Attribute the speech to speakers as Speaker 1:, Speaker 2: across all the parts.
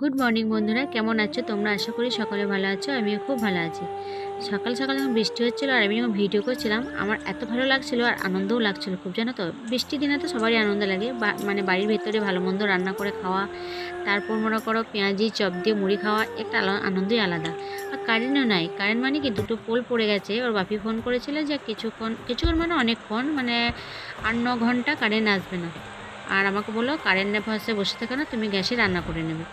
Speaker 1: Good morning বন্ধুরা। কেমন আছো? তোমরা আশা করি সকলে ভালো আছো, আমিও খুব ভালো আছি। সকাল সকাল যখন বৃষ্টি হচ্ছিল আর আমি যখন ভিডিও করছিলাম, আমার এত ভালো লাগছিল আর আনন্দও লাগছিল খুব, জানো তো? বৃষ্টির দিনে তো সবারই আনন্দ লাগে। মানে বাড়ির ভেতরে ভালো মন্দ রান্না করে খাওয়া, তারপর মনে করো পেঁয়াজি, চপ দিয়ে মুড়ি খাওয়া, একটা আনন্দই আলাদা। আর কারেন্টও নাই। কারেন্ট মানে কি? দুটো পোল পড়ে গেছে। ওর বাপি ফোন করেছিল যে কিছুক্ষণ কিছুক্ষণ মানে অনেকক্ষণ মানে আট ন ঘণ্টা কারেন্ট আসবে না। আর আমাকে বলল কারেন্টের পাশে বসে থাকে না, তুমি গ্যাসে রান্না করে নেবে।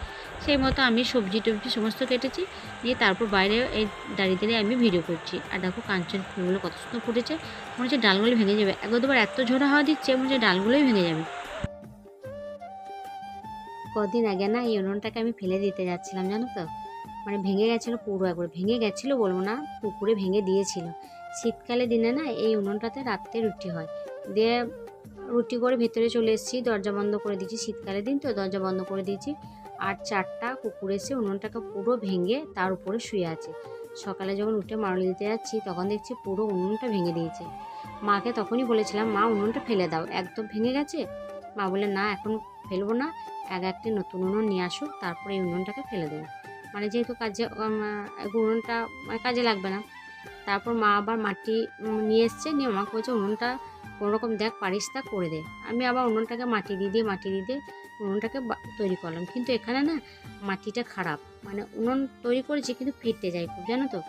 Speaker 1: সেই মতো আমি সবজি টবজি সমস্ত কেটেছি, দিয়ে তারপর বাইরে এই দাঁড়িয়ে দাঁড়িয়ে আমি ভিডিও করছি। আর দেখো কাঞ্চন ফুলগুলো কত সুন্দর ফুটেছে, মনে হচ্ছে ডালগুলো ভেঙে যাবে। একবার দুবার এত ঝোড়া হাওয়া দিচ্ছে, মনে হচ্ছে ডালগুলোই ভেঙে যাবে। কদিন আগে না এই উনুনটাকে আমি ফেলে দিতে যাচ্ছিলাম, জানো তো? মানে ভেঙে গেছিল পুরো একবার। ভেঙে গেছিল বলব না, পুকুরে ভেঙে দিয়েছিল। শীতকালে দিনে না এই উনুনটাতে রাত্রে রুটি হয়। দিয়ে রুটি করে ভেতরে চলে এসেছি, দরজা বন্ধ করে দিয়েছি শীতকালের দিন তো, দরজা বন্ধ করে দিয়েছি। আর চারটা কুকুর এসে উনুনটাকে পুরো ভেঙে তার উপরে শুয়ে আছে। সকালে যখন উঠে মারুলি দিতে যাচ্ছি, তখন দেখছি পুরো উনুনটা ভেঙে দিয়েছে। মাকে তখনই বলেছিলাম, মা, উনুনটা ফেলে দাও, একদম ভেঙে গেছে? মা বলে না, এখন ফেলব না, এক একটি নতুন উনুন নিয়ে আসুক তারপরে এই উনুনটাকে ফেলে দেবো। মানে যেহেতু কাজে উনুনটা মানে কাজে লাগবে না। তারপর মা আবার মাটি নিয়ে এসছে, নিয়ে আমাকে বলছে, উনুনটা কোনোরকম দেখ, পারিস তা করে দে। আমি আবার উনুনটাকে মাটি দিয়ে দিয়ে, মাটি দিয়ে দিয়ে উনুনটাকে তৈরি করলাম। কিন্তু এখানে না মাটিটা খারাপ। মানে উনুন তৈরি করেছি কিন্তু ফেটে যায় খুব জানো তো?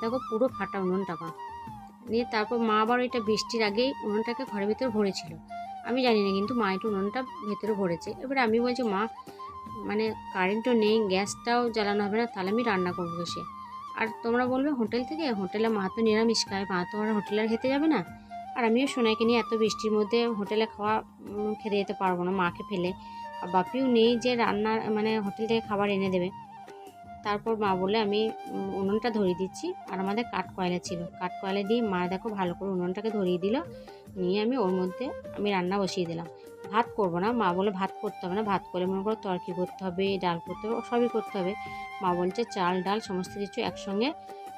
Speaker 1: দেখো পুরো ফাটা উনুনটা পা নিয়ে তারপর মা আবার ওইটা বৃষ্টির আগেই উনুনটাকে ঘরের ভিতরে ভরেছিল। আমি জানি না কিন্তু মা একটু উনুনটা ভেতরে ভরেছে। এবারে আমি বলছি, মা মানে কারেন্টও নেই, গ্যাসটাও জ্বালানো হবে না, তাহলে আমি রান্না করব এসে আর তোমরা বলবে, হোটেল থেকে? হোটেলে মা তো নিরামিষ খায়, মা তো আর হোটেলে খেতে যাবে না। আর আমিও সোনাইকে নিয়ে এত বৃষ্টির মধ্যে হোটেলে খাওয়া খেতে যেতে পারব না, মাকে ফেলে। আর বাপিও নেই যে রান্না মানে হোটেল থেকে খাবার এনে দেবে। তারপর মা বলে, আমি উনুনটা ধরিয়ে দিচ্ছি। আর আমাদের কাঠ কয়লা ছিল। কাঠ কয়লা দিয়ে মা দেখো ভালো করে উনুনটাকে ধরিয়ে দিল। নিয়ে আমি ওর মধ্যে, আমি রান্না বসিয়ে দিলাম। ভাত করব না। মা বলে, ভাত করতে হবে না। ভাত করলে মনে করো তরকি করতে হবে, ডাল করতে হবে, সবই করতে হবে। মা বলছে, চাল, ডাল, সমস্ত কিছু একসঙ্গে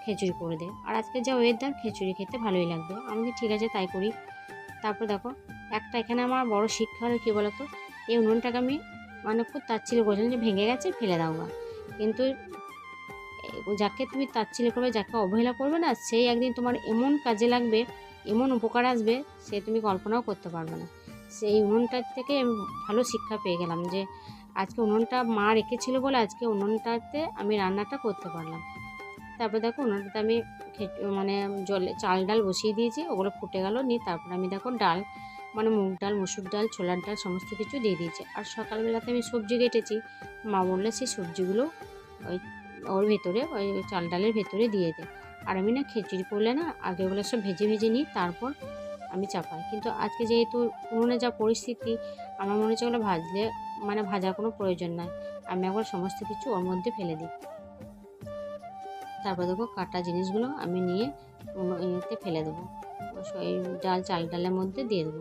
Speaker 1: খিচুড়ি করে দে। আর আজকে যা ওয়েদার খিচুড়ি খেতে ভালোই লাগবে। আমি ঠিক আছে, তাই করি। তারপর দেখো, একটা এখানে আমার বড় শিক্ষা হলো কী বলতো? এই উনুনটাকে আমি মানে খুব তাচ্ছিল্য করেছিলাম যে ভেঙে গেছে, ফেলে দাও না কিন্তু যাকে তুমি তাচ্ছিল্য করবে, যাকে অবহেলা করবে না সেই একদিন তোমার এমন কাজে লাগবে, এমন উপকার আসবে, সে তুমি কল্পনাও করতে পারবে না। সেই উনুনটার থেকে ভালো শিক্ষা পেয়ে গেলাম যে, আজকে উনুনটা মা রেখেছিল বলে আজকে উনুনটাতে আমি রান্নাটা করতে পারলাম। তারপর দেখো উনুনটাতে আমি মানে জলে চাল ডাল বসিয়ে দিয়েছি, ওগুলো ফুটে গেল, নিয়ে তারপর আমি দেখো ডাল মানে মুগ ডাল, মসুর ডাল, ছোলার ডাল, সমস্ত কিছু দিয়ে দিয়েছি। আর সকালবেলাতে আমি সবজি কেটেছি। মা বললে সেই সবজিগুলো ওই ওর ভেতরে, ওই চাল ডালের ভেতরে দিয়ে দেয় আর আমি না খিচুড়ি করলে না আগে ওগুলো সব ভেজে ভেজে নিই, তারপর আমি চাপাই। কিন্তু আজকে যেহেতু উনুনে যা পরিস্থিতি, আমার মনে হচ্ছে ওগুলো ভাজলে মানে ভাজার কোনো প্রয়োজন নাই। আমি একবার সমস্ত কিছু ওর মধ্যে ফেলে দিই। তারপর দেখো কাটা জিনিসগুলো আমি নিয়ে ইয়েতে ফেলে দেবো। এই ডাল চাল ডালের মধ্যে দিয়ে দেবো।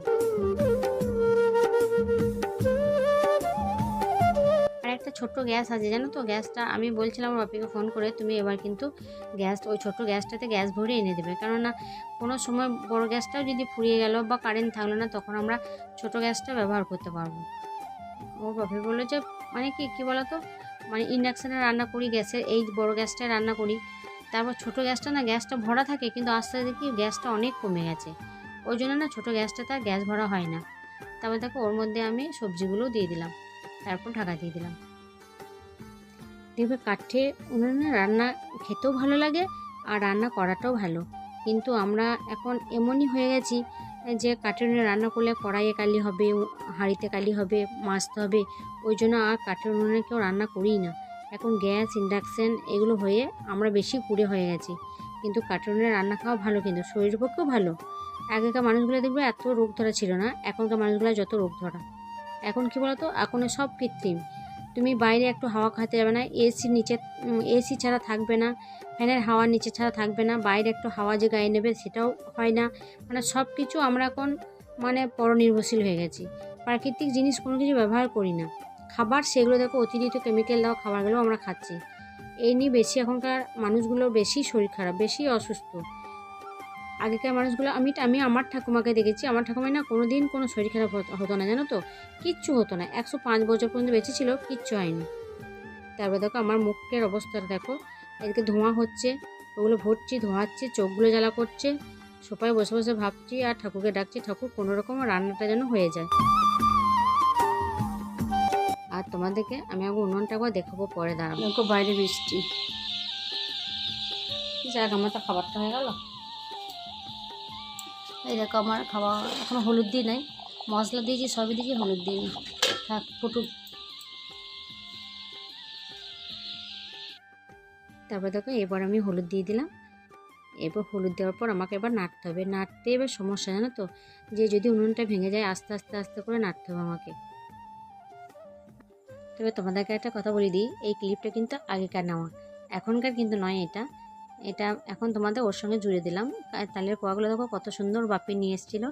Speaker 1: আর একটা ছোট্ট গ্যাস আছে, জানো তো? গ্যাসটা আমি বলছিলাম বাপিকে ফোন করে, তুমি এবার কিন্তু গ্যাস, ওই ছোট গ্যাসটাতে গ্যাস ভরে এনে দেবে। কেননা কোনো সময় বড় গ্যাসটাও যদি ফুরিয়ে গেল বা কারেন্ট থাকল না, তখন আমরা ছোট গ্যাসটা ব্যবহার করতে পারব। ওর বাপি বলল যে মানে কি, কী বলতো? মানে ইন্ডাকশানে রান্না করি, গ্যাসের, এই বড় গ্যাসটায় রান্না করি। তারপর ছোটো গ্যাসটা না, গ্যাসটা ভরা থাকে কিন্তু আস্তে দেখি গ্যাসটা অনেক কমে গেছে। ওই জন্য না ছোটো গ্যাসটা তার গ্যাস ভরা হয় না। তারপর দেখো ওর মধ্যে আমি সবজিগুলো দিয়ে দিলাম। তারপর ঢাকা দিয়ে দিলাম। দেখবে কাঠে উনুনে রান্না খেতেও ভালো লাগে আর রান্না করাটাও ভালো। কিন্তু আমরা এখন এমনই হয়ে গেছি যে কাঠের উনুনে রান্না করলে কড়াইয়ে কালি হবে, হাঁড়িতে কালি হবে মাজতে হবে। ওই জন্য আর কাঠের উনুনে কেউ রান্না করিই না। এখন গ্যাস, ইন্ডাকশান এগুলো হয়ে আমরা বেশি কুড়ে হয়ে গেছি। কিন্তু কাঠের উনুনে রান্না খাওয়া ভালো, কিন্তু শরীরের পক্ষেও ভালো। আগেকার মানুষগুলো দেখবে এত রোগ ধরা ছিল না, এখনকার মানুষগুলো যত রোগ ধরা। এখন কি বলতো? এখন সব কৃত্রিম। তুমি বাইরে একটু হাওয়া খাতে যাবে না এসির নিচে এসি ছাড়া থাকবে না, ফ্যানের হাওয়া নিচে ছাড়া থাকবে না, বাইরে একটু হাওয়া যে গায়ে নেবে সেটাও হয় না। মানে সব কিছু আমরা এখন মানে পরনির্ভরশীল হয়ে গেছি। প্রাকৃতিক জিনিস কোনো কিছু ব্যবহার করি না। খাবার সেগুলো দেখো অতিরিক্ত কেমিক্যাল দেওয়া খাবারগুলো আমরা খাচ্ছি। এই নিয়ে বেশি এখনকার মানুষগুলোর বেশি শরীর খারাপ, বেশি অসুস্থ। আগেকার মানুষগুলো, আমি আমি আমার ঠাকুমাকে দেখেছি, আমার ঠাকুমাই না কোনো দিন কোনো শরীর খারাপ হতো- না, জানো তো? কিচ্ছু হতো না। একশো পাঁচ বছর পর্যন্ত বেঁচে ছিল, কিচ্ছু হয়নি। তারপরে দেখো আমার মুখের অবস্থাটা দেখো। এদিকে ধোঁয়া হচ্ছে, ওগুলো ভরছি, ধোঁয়াচ্ছে, চোখগুলো জ্বালা করছে। সোফায় বসে বসে ভাবছি, আর ঠাকুরকে ডাকছি, ঠাকুর কোনো রকম রান্নাটা যেন হয়ে যায়। আর তোমাদেরকে আমি আগে উনুনটা একবার দেখাবো পরে দাঁড়াবো।
Speaker 2: দেখো বাইরে বৃষ্টি। যাক আমার তো খাবারটা হয়ে গেল। এই দেখো আমার খাবার এখনও হলুদ দিই নাই। মশলা দিয়েছি সবই দিয়েছি হলুদ দিইনি থাক ফুটুক।
Speaker 1: তারপরে দেখো এবার আমি হলুদ দিয়ে দিলাম। এবার হলুদ দেওয়ার পর আমাকে এবার নাড়তে হবে। নাড়তে এবার সমস্যা জানো তো? যে যদি উনুনটা ভেঙে যায় আস্তে আস্তে আস্তে করে নাড়তে হবে আমাকে। তবে তোমাদেরকে একটা কথা বলে দিই, এই ক্লিপটা কিন্তু আগেকার নেওয়া। এখনকার কিন্তু নয় এটা। এটা এখন তোমাদের ওর সঙ্গে জুড়ে দিলাম। তালের কোয়াগুলো দেখো কত সুন্দর বাপি নিয়ে এসেছিল।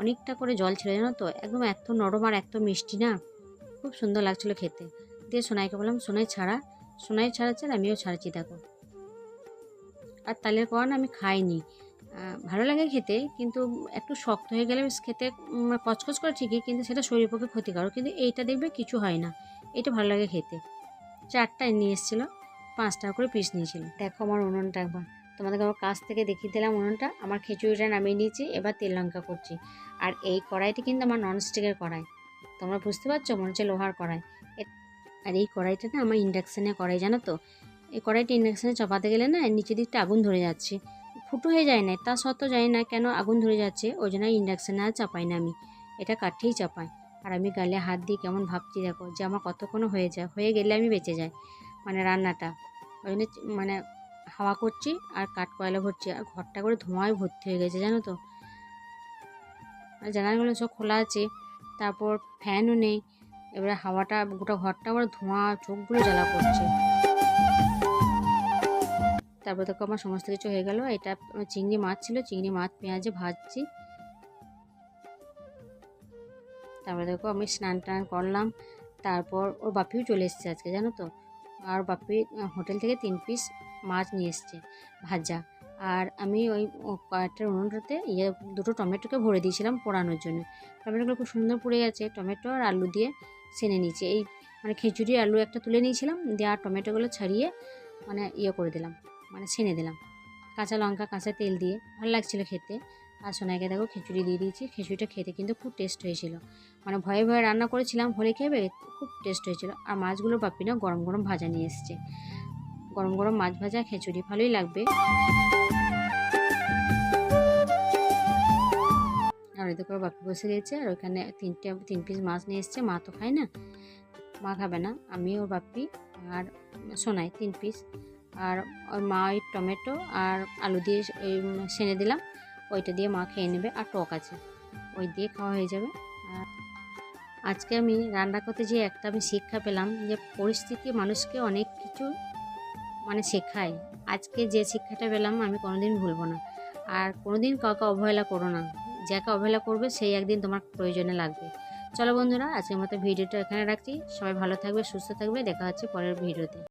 Speaker 1: অনেকটা করে জল ছিল জানো তো? একদম এত নরম আর এত মিষ্টি না? খুব সুন্দর লাগছিল খেতে। দিয়ে সোনাইকে বললাম, সোনাই ছাড়া, সোনাই ছাড়াচ্ছে আর আমিও ছাড়াচ্ছি, দেখো। আর তালের কোয়া না আমি খাইনি। ভালো লাগে খেতে, কিন্তু একটু শক্ত হয়ে গেলে খেতে কচকচ করে ঠিকই, কিন্তু সেটা শরীরের পক্ষে ক্ষতিকারক। কিন্তু এইটা দেখবে কিছু হয় না। এটা ভালো লাগে খেতে। চারটা নিয়ে এসেছিল পাঁচ টাকা করে পিস নিয়েছিল। দেখো আমার উনুনটা একবার। তোমাদেরকে আমার কাছ থেকে দেখিয়ে দিলাম উনুনটা। আমার খিচুড়িটা নামিয়ে নিয়েছি, এবার তেল লঙ্কা করছি। আর এই কড়াইটি কিন্তু আমার ননস্টিকের কড়াই। তোমরা বুঝতে পারছ? মনে হচ্ছে লোহার কড়াই। আর এই কড়াইটা না আমার ইন্ডাকশানে কড়াই, জানো তো? এই কড়াইটা ইন্ডাকশানে চাপাতে গেলে না নিচের দিকটা আগুন ধরে যাচ্ছে। ফুটো হয়ে যায় না, তা সত্ত্বেও জানি না কেন আগুন ধরে যাচ্ছে। ওই জন্য ইন্ডাকশানে আর চাপাই না আমি। এটা কাঠেই চাপাই। আর আমি গালে হাত দিয়ে কেমন ভাবছি দেখো যে আমার কতক্ষণ হয়ে যায়, হয়ে গেলে আমি বেঁচে যাই মানে রান্নাটা। ওই জন্য মানে হাওয়া করছি আর কাঠ কয়লা ভরছি, আর ঘরটা করে ধোঁয়ায় ভর্তি হয়ে গেছে, জানো তো। আর জানালাগুলো সব খোলা আছে, তারপর ফ্যানও নেই, এবারে হাওয়াটা, গোটা ঘরটা আবার ধোঁয়া, চোখগুলো জ্বালা করছে। তারপর দেখো আমার সমস্ত কিছু হয়ে গেল, এটা চিংড়ি মাছ ছিল, চিংড়ি মাছ, পেঁয়াজে ভাজছি। তারপরে দেখো আমি স্নান টান করলাম, তারপর ওর বাপিও চলে এসেছে আজকে, জানো তো? আর বাপি হোটেল থেকে তিন পিস মাছ নিয়ে এসছে ভাজা। আর আমি ওই কয়েকটার উনুনটাতে ইয়ে দুটো টমেটোকে ভরে দিয়েছিলাম পোড়ানোর জন্য। টমেটোগুলো খুব সুন্দর পুড়ে গেছে, টমেটো আর আলু দিয়ে সেনে নিয়েছি। এই মানে খিচুড়ি, আলু একটা তুলে নিয়েছিলাম, দিয়ে আর টমেটোগুলো ছাড়িয়ে মানে ইয়ে করে দিলাম মানে ছেনে দিলাম। কাঁচা লঙ্কা, কাঁচা তেল দিয়ে, ভালো লাগছিল খেতে। আর সোনাইকে দেখো খিচুড়ি দিয়ে দিয়েছি। খিচুড়িটা খেতে কিন্তু খুব টেস্ট হয়েছিল। মানে ভয়ে ভয়ে রান্না করেছিলাম, হলে খেবে খুব টেস্ট হয়েছিল। আর মাছগুলো বাপি না গরম গরম ভাজা নিয়ে এসছে। গরম গরম মাছ ভাজা, খিচুড়ি ভালোই লাগবে। আর এতে করে বাপি বসে গেছে, আর ওইখানে তিনটে, তিন পিস মাছ নিয়ে এসছে। মা তো খায় না, মা খাবে না, আমি, ওর বাপি আর সোনাই, তিন পিস আর ওর মা ওই টমেটো আর আলু দিয়ে সেনে দিলাম। ওইটা দিয়ে মা খেয়ে নেবে আর টক আছে। ওই দিয়ে খাওয়া হয়ে যাবে। আজকে আমি রান্না করতে যে একটা আমি শিক্ষা পেলাম যে পরিস্থিতি মানুষকে অনেক কিছু মানে শেখায়। আজকে যে শিক্ষাটা পেলাম আমি কোনোদিন ভুলবো না। আর কোনোদিন কাউকে অবহেলা করো না। যাকে অবহেলা করবে সেই একদিন তোমার প্রয়োজনে লাগবে। চলো বন্ধুরা, আজকের মতো ভিডিওটা এখানে রাখছি। সবাই ভালো থাকবে, সুস্থ থাকবে। দেখা হচ্ছে পরের ভিডিওতে।